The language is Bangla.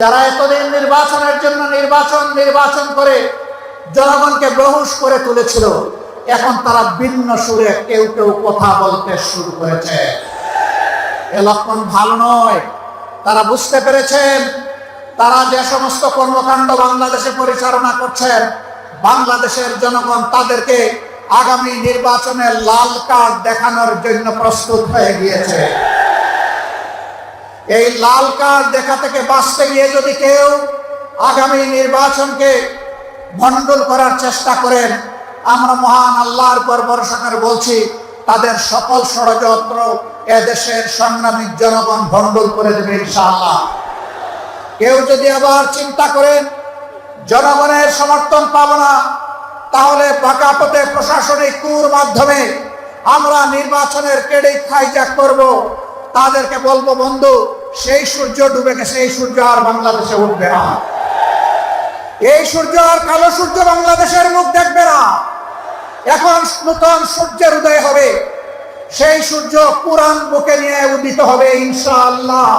যারা এতদিন নির্বাচনের জন্য নির্বাচন নির্বাচন করে জনগণকে বহুষ করে তুলেছিল, এখন তারা ভিন্ন সুরে কেউ কেউ কথা বলতে শুরু করেছে। এ লক্ষণ ভালো নয়। তারা বুঝতে পেরেছেন, তারা যে সমস্ত কর্মকাণ্ড বাংলাদেশে পরিচালনা করছেন, বাংলাদেশের জনগণ তাদেরকে আগামী নির্বাচনে লাল কার্ড দেখানোর জন্য প্রস্তুত হয়ে গিয়েছে। এই লাল কার্ড দেখা থেকে বাঁচতে গিয়ে যদি কেউ আগামী নির্বাচনকে ভণ্ডুল করার চেষ্টা করেন, আমরা মহান আল্লাহর পর ভরসা বলছি, তাদের সকল ষড়যন্ত্র এদেশের সংগ্রামী জনগণ ভণ্ডুল করে দেবে ইনশাআল্লাহ। কেউ যদি আবার চিন্তা করেন, জনগণের সমর্থন পাব না, তাহলে বাঁকা পথে প্রশাসনিক কুর মাধ্যমে আমরা নির্বাচনের ক্রেডিট হাইজ্যাক করব। তাদেরকে বলব, বন্ধু, সেই সূর্য ডুবে গেছে, এই সূর্য আর বাংলাদেশে উঠবে না। এই সূর্য আর কালো সূর্য বাংলাদেশের মুখ দেখবে না। এখন নতুন সূর্যের উদয় হবে। সেই সূর্য কোরআন বুকে নিয়ে উদিত হবে, ইনশাআল্লাহ।